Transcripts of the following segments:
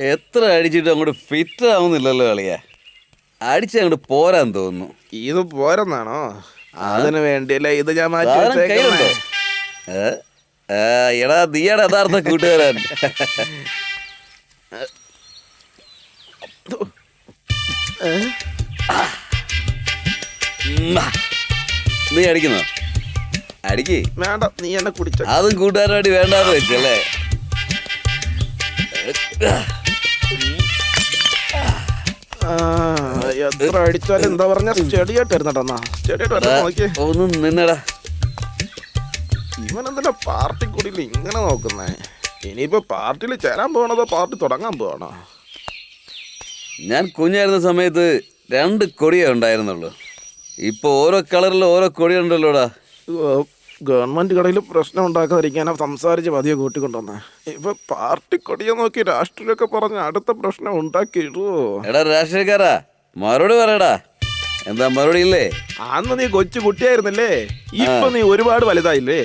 എത്ര അടിച്ചിട്ട് അങ്ങോട്ട് ഫിറ്റ് ആവുന്നില്ലല്ലോ കളിയാ. അടിച്ച് അങ്ങോട്ട് പോരാൻ തോന്നുന്നു. ഇത് പോരെന്നാണോ? അതിന് വേണ്ടിയല്ലേ ഇത് ഞാൻ മാറ്റി സാധനം കയ്യിലുണ്ടോ? വെച്ചേക്കുന്നേ. ഏ? ആ, എടാ നീയാണ് യഥാർത്ഥ കൂട്ടുകാരൻ. നീ അടിക്കുന്നോ? അടിക്ക്. വേണ്ട നീ എന്നെ കുടിച്ച. അതും കൂട്ടുകാരോടി വേണ്ടാന്ന് വെച്ചല്ലേ. എത്ര അടിച്ചാലും എന്താ പറഞ്ഞ ചെടിയായിട്ട് വരുന്നുണ്ടെന്നാ ചെടിയായിട്ട് ഒന്ന് നിന്നടാ. ഇവൻ പാർട്ടി കൂടിയിൽ ഇങ്ങനെ നോക്കുന്നേ? ഇനിയിപ്പോ പാർട്ടിയിൽ ചേരാൻ പോകണതോ പാർട്ടി തുടങ്ങാൻ പോകണോ ഞാൻ കുഞ്ഞായിരുന്ന സമയത്ത് രണ്ട് കൊടിയേ ഉണ്ടായിരുന്നുള്ളൂ. ഇപ്പൊ ഓരോ കളറിൽ ഓരോ കൊടിയുണ്ടല്ലോടാ. ഗവൺമെന്റ് കടയിൽ പ്രശ്നം ഉണ്ടാക്കാതിരിക്കാനാ സംസാരിച്ച് പതിയെ കൂട്ടിക്കൊണ്ടുവന്നേ. ഇപ്പൊ പാർട്ടി കൊടിയെ നോക്കി രാഷ്ട്രീയമൊക്കെ പറഞ്ഞ് അടുത്ത പ്രശ്നം ഉണ്ടാക്കിയിടുവോ? എടാ രാഷ്ട്രീയക്കാരാ മറുപടി പറയടാ. എന്താ മറുപടി ഇല്ലേ? അന്ന് നീ കൊച്ചു കുട്ടിയായിരുന്നില്ലേ? ഇപ്പൊ നീ ഒരുപാട് വലുതായില്ലേ?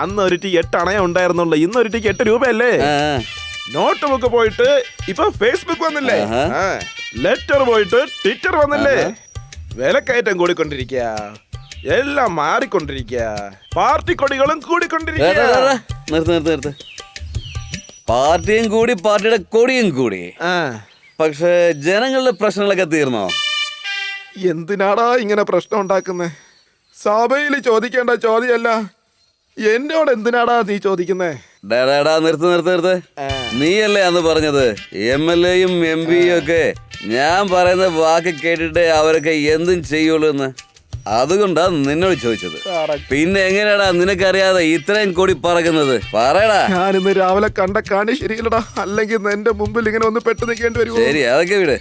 അന്ന് ഒരു ടീ എട്ട് അണയ ഉണ്ടായിരുന്നുള്ള ഇന്ന് ഒരു ടീക്ക് എട്ട് രൂപയല്ലേ? നോട്ട് ബുക്ക് പോയിട്ട് ഇപ്പൊ ഫേസ്ബുക്ക് വന്നില്ലേ? ലെറ്റർ പോയിട്ട് ട്വിറ്റർ വന്നില്ലേ? വിലക്കയറ്റം കൂടിക്കൊണ്ടിരിക്കുക എല്ലാം മാറിക്കൊണ്ടിരിക്കുക പാർട്ടി കൊടികളും കൂടിക്കൊണ്ടിരിക്കുക എടാ, എടാ, നിർത്ത് നിർത്ത് നിർത്ത്. പാർട്ടിയും കൂടി പാർട്ടിയുടെ കൊടിയും കൂടി. പക്ഷെ ജനങ്ങളുടെ പ്രശ്നങ്ങളൊക്കെ തീർന്നോ? എന്തിനാടാ ഇങ്ങനെ പ്രശ്നം ഉണ്ടാക്കുന്നേ? സഭയിൽ ചോദിക്കേണ്ട ചോദ്യമല്ല. എന്നോട് എന്തിനാടാ നീ ചോദിക്കുന്നേ? ഡാ, ഡാ, ഡാ, നിർത്ത് നിർത്ത് നിർത്ത്. നീയല്ലേ അന്ന് പറഞ്ഞത്? എം എൽ എയും എം പിയും ഒക്കെ. ഞാൻ പറയുന്ന വാക്ക് കേട്ടിട്ട് അവരൊക്കെ എന്തും ചെയ്യുള്ളൂ എന്ന്. അതുകൊണ്ടാ നിന്നോട് ചോദിച്ചത്. പിന്നെ എങ്ങനെയാടാ നിനക്കറിയാതെ ഇത്രയും കൂടി പറക്കുന്നത്? പറയടാ. ഞാൻ ഇന്ന് രാവിലെ കണ്ട കാണി ശരിയല്ലടാ. അല്ലെങ്കിൽ എന്റെ മുമ്പിൽ ഇങ്ങനെ ഒന്ന് പെട്ട് നിൽക്കേണ്ടി വരും ശരി അതൊക്കെ വിട്.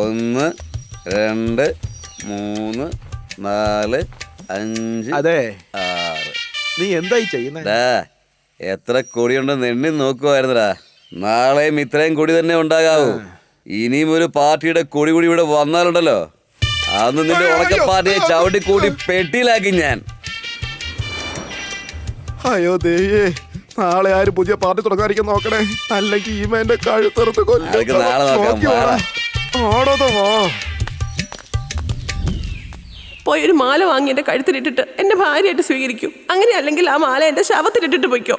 ഒന്ന് രണ്ട് മൂന്ന് നാല് അഞ്ച് അതെ. ആറ്. നീ എന്തായി ചെയ്യുന്നേ? ഡാ എത്ര കൊടിയുണ്ടെന്ന് എണ്ണി നോക്കുമായിരുന്നടാ നാളെയും ഇത്രയും കൊടി തന്നെ ഉണ്ടാകാവൂ. ഇനിയും ഒരു പാർട്ടിയുടെ കൊടി കൂടി ഇവിടെ വന്നാലുണ്ടല്ലോ. അന്ന് നിന്റെ ഉണക്ക പാർട്ടിയെ ചവിട്ടി കൂടി പെട്ടിയിലാക്കി ഞാൻ. അയ്യോ ദേവിയേ നാളെ ആര് പുതിയ പാർട്ടി തുടങ്ങാതിരിക്കാൻ നോക്കണേ? അല്ലെങ്കിൽ ഈ മേന്റെ കഴുത്തെറുത്ത് പോയൊരു. പോയി ഒരു മാല വാങ്ങി എന്റെ കഴുത്തിലിട്ടിട്ട് എന്റെ ഭാര്യയായിട്ട് സ്വീകരിക്കും. അങ്ങനെ അല്ലെങ്കിൽ ആ മാല എന്റെ ശവത്തിലിട്ടിട്ട് പൊയ്ക്കോ.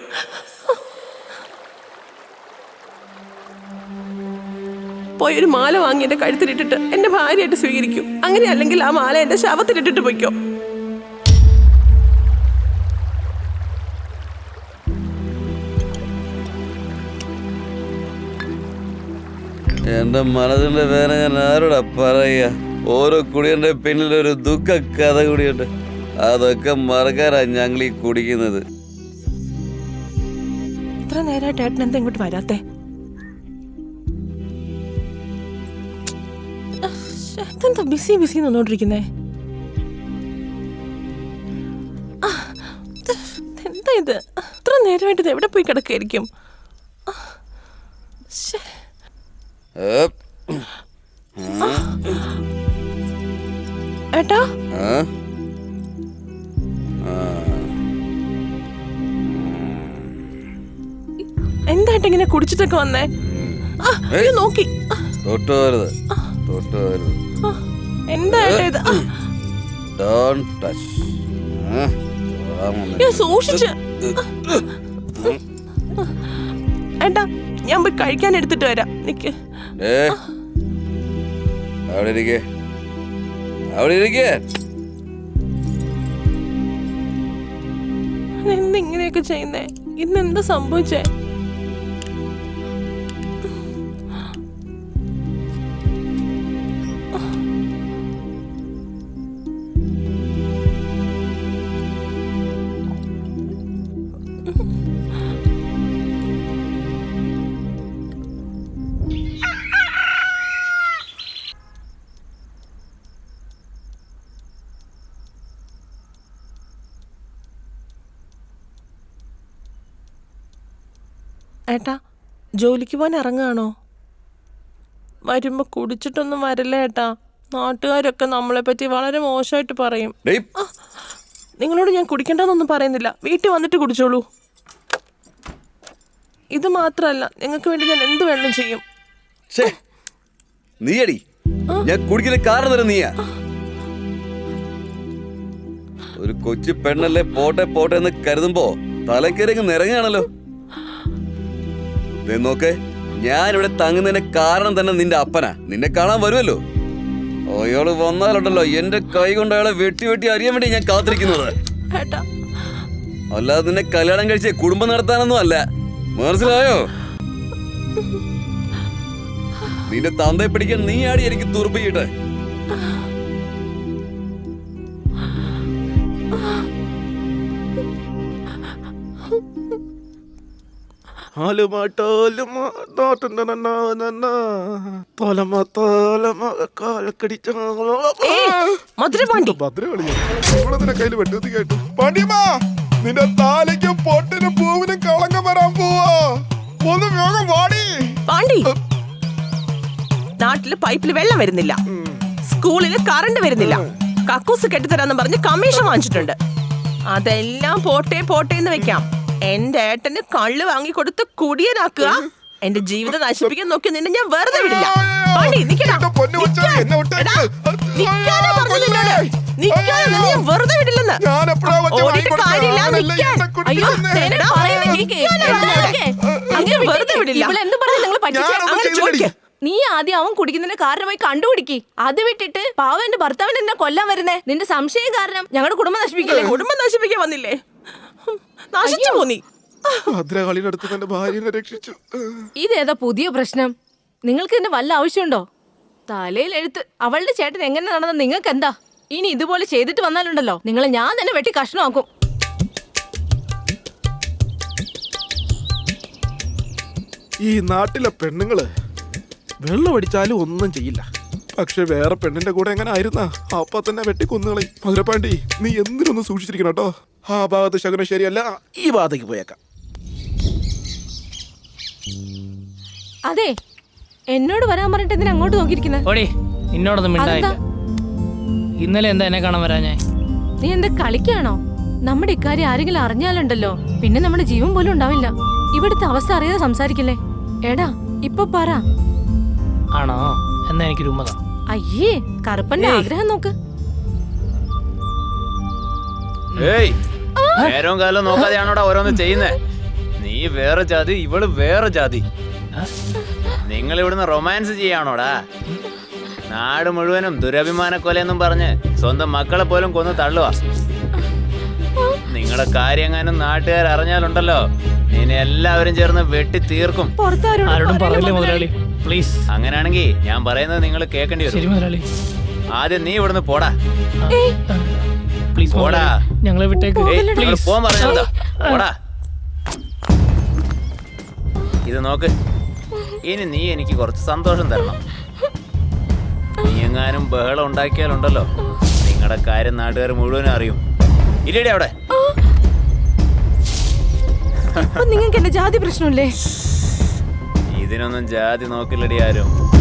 പോയി ഒരു മാല വാങ്ങി എന്റെ കഴുത്തിലിട്ടിട്ട് എന്റെ ഭാര്യയായിട്ട് സ്വീകരിക്കും. അങ്ങനെ അല്ലെങ്കിൽ ആ മാല എന്റെ ശവത്തിലിട്ടിട്ട് പൊയ്ക്കോ. എന്റെ മനസ്സിന്റെ വേദന ഞാൻ ആരോടാ പറയുക? ഓരോ കുടിയന്റെ പിന്നിലൊരു ദുഃഖ കഥ കൂടിയുണ്ട്. അതൊക്കെ മറക്കാനാ ഞങ്ങൾ ഈ കുടിക്കുന്നത്. ഇത്ര നേരമായിട്ട് ഏട്ടൻ എന്താ ഇങ്ങോട്ട് വരാത്തെ? ഇതെന്താ ബിസി ബിസി നിന്നോണ്ടിരിക്കുന്നേ? എന്താ ഇത്? ഇത്ര നേരമായിട്ട് ഇത് എവിടെ പോയി കിടക്കായിരിക്കും. ഏട്ടാ. എന്താ ഏട്ടാ ഇങ്ങനെ കുടിച്ചിട്ടൊക്കെ വന്നേ? നോക്കി. ആ, തൊട്ട് പോരുത് തൊട്ട് എന്താ ഇത് ഡോണ്ട് ടച്ച് സൂക്ഷിച്ച്. ഏട്ടാ ഞാൻ പോയി കഴിക്കാൻ എടുത്തിട്ട് വരാം. നിക്ക്. ഏ? അവിടെ ഇരിക്കേ. അവിടെ ഇരിക്കേ. എന്താ ഇങ്ങനെയൊക്കെ ചെയ്യുന്നേ? ഇന്ന് എന്താ സംഭവിച്ചേ? ഏട്ടാ ജോലിക്ക് പോകാൻ ഇറങ്ങുകയാണോ? വരുമ്പോൾ കുടിച്ചിട്ടൊന്നും വരില്ല ഏട്ടാ. നാട്ടുകാരൊക്കെ നമ്മളെപ്പറ്റി വളരെ മോശമായിട്ട് പറയും. ഡേയ്, നിങ്ങളോട് ഞാൻ കുടിക്കണ്ടെന്നൊന്നും പറയുന്നില്ല. വീട്ടിൽ വന്നിട്ട് കുടിച്ചോളൂ. ഇത് മാത്രമല്ല നിങ്ങൾക്ക് വേണ്ടി ഞാൻ എന്ത് വേണം ചെയ്യും. നീയടി. ഞാൻ കുടിക്കുന്ന കാരണം തന്നെ നീയാ. ഒരു കൊച്ചു പെണ്ണല്ലേ പോട്ടെ പോട്ടെ എന്ന് കരുതുമ്പോ തലക്കേരങ്ങ് നിറങ്ങുകയാണല്ലോ. നോക്ക് ഞാൻ ഇവിടെ തങ്ങുന്നതിന്റെ കാരണം തന്നെ നിന്റെ അപ്പനാ. നിന്നെ കാണാൻ വരുമല്ലോ. അയാൾ വന്നാലുണ്ടല്ലോ എന്റെ കൈ കൊണ്ട് അയാളെ വെട്ടി വെട്ടി അറിയാൻ വേണ്ടി ഞാൻ കാത്തിരിക്കുന്നത്. അല്ലാതെ നിന്നെ കല്യാണം കഴിച്ച് കുടുംബം നടത്താനൊന്നും അല്ല. മനസ്സിലായോ? നിന്റെ തന്തയെ പിടിക്കാൻ നീ ആടി എനിക്ക് തുറപ്പിക്കട്ടെ ആലുമ ടോലുമ ഡോട്ടൻ തോലമ തോലമ കാലക്കടിച്ച മധുരപാണ്ടി. ഭദ്രകളിയാ കയ്യിൽ വെട്ടുത്തി കേട്ടു. പാണ്ടിയമ്മ നിന്റെ താലയ്ക്കും പൊട്ടിനും പൂവിനും കളങ്കം വരാൻ പോവാ. ഒന്ന് വേഗം വാടി. പാണ്ടി നാട്ടിൽ പൈപ്പിൽ വെള്ളം വരുന്നില്ല. സ്കൂളിൽ കറണ്ട് വരുന്നില്ല. കക്കൂസ് കെട്ടിത്തരാന്ന് പറഞ്ഞ് കമ്മീഷൻ വാങ്ങിച്ചിട്ടുണ്ട്. അതെല്ലാം പോട്ടെ പോട്ടെ എന്ന് വെക്കാം. എന്റെ ഏട്ടന് കള്ള് വാങ്ങിക്കൊടുത്ത് കുടിയനാക്കുക എന്റെ ജീവിതം നശിപ്പിക്കാൻ നോക്കി നിന്നെ ഞാൻ വെറുതെ വിടില്ല പാണ്ടി നിക്കടാ എന്റെ പൊന്നു കൊച്ചാ, നിക്കാൻ. എന്നെ വിട്ടേക്ക്. എടാ, നിക്കാനാ പറഞ്ഞത് നിന്നോട്. നിക്കാനാ നിന്നെ ഞാൻ വെറുതെ വിടില്ലെന്ന് ഞാൻ എപ്പോഴാ കൊച്ചു ഓടിയിട്ട് വാങ്ങിക്കൊടുത്തത്? കാര്യമില്ല ആണല്ലേ നിക്കാൻ എന്നെ? അയ്യോ പറയുന്നത് പറയുന്നത്. നിന്നെ എന്തൊക്കെ? അങ്ങനെ വെറുതെ വിടില്ല ഇവളെന്ത് പറഞ്ഞു നിങ്ങൾ പറ്റിച്ചേ? ഞാനൊന്നും അങ്ങനെ ചെയ്തില്ലടി. ചോദിക്ക്. നീ ആദ്യം അവൻ കുടിക്കുന്നതിന്റെ കാരണമായി കണ്ടുപിടിക്കി അത് വിട്ടിട്ട് പാവ എന്റെ ഭർത്താവിന് എന്നെ കൊല്ലാൻ വരുന്നേ നിന്റെ സംശയം കാരണം ഞങ്ങളുടെ കുടുംബം നശിപ്പിക്കില്ലേ കുടുംബം നശിപ്പിക്കാൻ വന്നില്ലേ നശിച്ചു പോന്നി ഭദ്രകാളിയുടെ അടുത്ത് ഭാര്യനെ രക്ഷിച്ചു. ഇതേതാ പുതിയ പ്രശ്നം? നിങ്ങൾക്ക് ഇതിന്റെ വല്ല ആവശ്യമുണ്ടോ? തലയിൽ എഴുത്ത് അവളുടെ ചേട്ടൻ എങ്ങനെ നടന്നത് നിങ്ങൾക്ക് എന്താ ഇനി ഇതുപോലെ ചെയ്തിട്ട് വന്നാലുണ്ടല്ലോ. നിങ്ങളെ ഞാൻ തന്നെ വെട്ടി കഷ്ണമാക്കും. ഈ നാട്ടിലെ പെണ്ണുങ്ങൾ വെള്ളമടിച്ചാലും ഒന്നും ചെയ്യില്ല. പക്ഷെ വേറെ പെണ്ണിന്റെ കൂടെ എങ്ങനെ ആയിരുന്ന? അപ്പൊ തന്നെ വെട്ടിക്കൊന്നുകളെ. മധുരപ്പാണ്ടി നീ എന്തിനൊന്നും സൂക്ഷിച്ചിരിക്കണം കേട്ടോ ആ ഭാഗത്ത് ശകുനം ശരിയല്ല. ഈ ഭാഗത്തേക്ക് പോയേക്കാം. അതെ എന്നോട് വരാൻ പറഞ്ഞിട്ട് എന്തിനാ അങ്ങോട്ട് നോക്കിയിരിക്കുന്നത് ഓടി നിന്നോടൊന്നും മിണ്ടായില്ല ഇന്നലെ എന്താ എന്നെ കാണാൻ വരാ ഞാൻ നീ എന്താ കളിക്കാണോ? നമ്മുടെ ഇക്കാര്യം ആരെങ്കിലും അറിഞ്ഞാലുണ്ടല്ലോ. പിന്നെ നമ്മുടെ ജീവൻ പോലും ഉണ്ടാവില്ല. ഇവിടുത്തെ അവസ്ഥ അറിയാതെ സംസാരിക്കില്ലേ? എടാ ഇപ്പൊ പറ. ആണോ? എന്നാ എനിക്ക് അയ്യേ കറുപ്പന്റെ ആഗ്രഹം നോക്ക്. ഏയ് നേരവും കാലം നോക്കാതെയാണോടാ ഓരോന്ന് ചെയ്യുന്നേ? നീ വേറെ ജാതി ഇവൾ വേറെ ജാതി. നിങ്ങൾ ഇവിടുന്ന് റൊമാൻസ് ചെയ്യാണോടാ? നാട് മുഴുവനും ദുരഭിമാന കൊലയെന്നും പറഞ്ഞ് സ്വന്തം മക്കളെ പോലും കൊന്ന് തള്ളുക നിങ്ങളുടെ കാര്യങ്ങാനും നാട്ടുകാർ അറിഞ്ഞാലുണ്ടല്ലോ നിന്നെ എല്ലാവരും ചേർന്ന് വെട്ടി തീർക്കും. ആരോടും പറയില്ല മുതലാളി. പ്ലീസ് അങ്ങനെയാണെങ്കിൽ ഞാൻ പറയുന്നത് നിങ്ങൾ കേൾക്കേണ്ടി വരും. ആദ്യം നീ ഇവിടുന്ന് പോടാ. പ്ലീസ് പോടാ. ഞങ്ങളെ വിട്ടേക്ക്. ഏയ്, നിങ്ങൾ പ്ലീസ് പോവാൻ പറഞ്ഞതാ പോടാ. ഇത് നോക്ക്. ഇനി നീ എനിക്ക് കുറച്ച് സന്തോഷം തരണം. നീ എങ്ങാനും ബഹളം ഉണ്ടാക്കിയാലുണ്ടല്ലോ. നിങ്ങളുടെ കാര്യം നാട്ടുകാർ മുഴുവനും അറിയും. ഇല്ലടി അവിടെ. അപ്പൊ നിങ്ങൾക്ക് എന്റെ ജാതി പ്രശ്നമില്ലേ? ഇതിനൊന്നും ജാതി നോക്കില്ലടി ആരും.